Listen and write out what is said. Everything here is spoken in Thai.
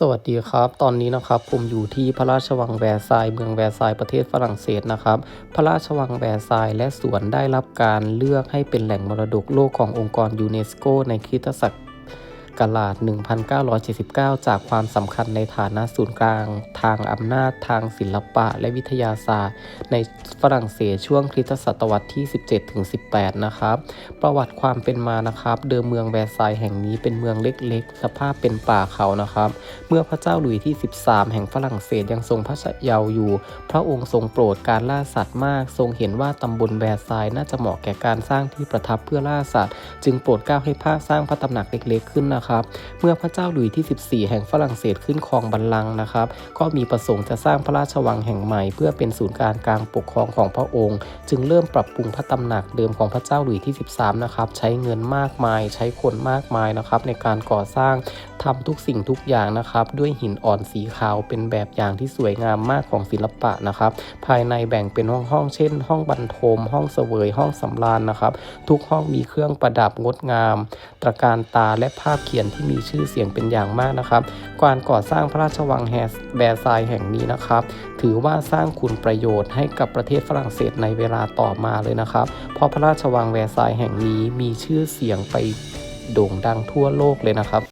สวัสดีครับ ตอนนี้นะครับผมอยู่ที่พระราชวังแวร์ซายเมืองแวร์ซายประเทศฝรั่งเศสนะครับ พระราชวังแวร์ซายและสวนได้รับการเลือกให้เป็นแหล่งมรดกโลกขององค์กรยูเนสโกในคริสตศัก กราช1979 จากความสำคัญในฐานะศูนย์กลาง ทางอำนาจทางศิลปะและวิทยาศาสตร์ ในฝรั่งเศสช่วงคริสตศตวรรษที่ 17-18 นะครับ ประวัติความเป็นมานะครับ เดิมเมืองแวร์ซายแห่งนี้เป็นเมืองเล็กๆ สภาพเป็นป่าเขานะครับ เมื่อพระเจ้าหลุยที่ 13 แห่งฝรั่งเศสยังทรงพระชเยาว์อยู่ พระองค์ทรงโปรดการล่าสัตว์มาก ทรงเห็นว่าตำบลแวร์ซายน์น่าจะเหมาะแก่การสร้างที่ประทับเพื่อล่าสัตว์ จึงโปรดเกล้าให้ภาคสร้างพระตำหนักเล็กๆขึ้นนะครับเมื่อพระเจ้าหลุยส์ที่ 14 แห่งฝรั่งเศสขึ้นครองบัลลังก์นะครับ ก็มีประสงค์จะสร้างพระราชวังแห่งใหม่ เพื่อเป็นศูนย์การกลางปกครองของพระองค์ จึงเริ่มปรับปรุงพระตำหนักเดิมของพระเจ้าหลุยที่ 13 นะครับ ใช้เงินมากมาย ใช้คนมากมายนะครับในการก่อสร้าง ทำทุกสิ่งทุกอย่างนะครับ ด้วยหินอ่อนสีขาวเป็นแบบอย่างที่สวยงามมากของศิลปะนะครับ ภายในแบ่งเป็นห้องห้องเช่น ห้องบรรทม ห้องเสวยห้องสำราญนะครับ ทุกห้องมีเครื่องประดับงดงาม ตระการตาและภาพเขียนที่มีชื่อเสียงเป็นอย่างมากนะครับการก่อสร้างพระราชวังแฮสแบร์ซายแห่งนี้นะครับ ถือว่าสร้างคุณประโยชน์ให้กับประเทศฝรั่งเศสในเวลาต่อมาเลยนะครับ เพราะพระราชวังแวร์ซายแห่งนี้มีชื่อเสียงไปโด่งดังทั่วโลกเลยนะครับ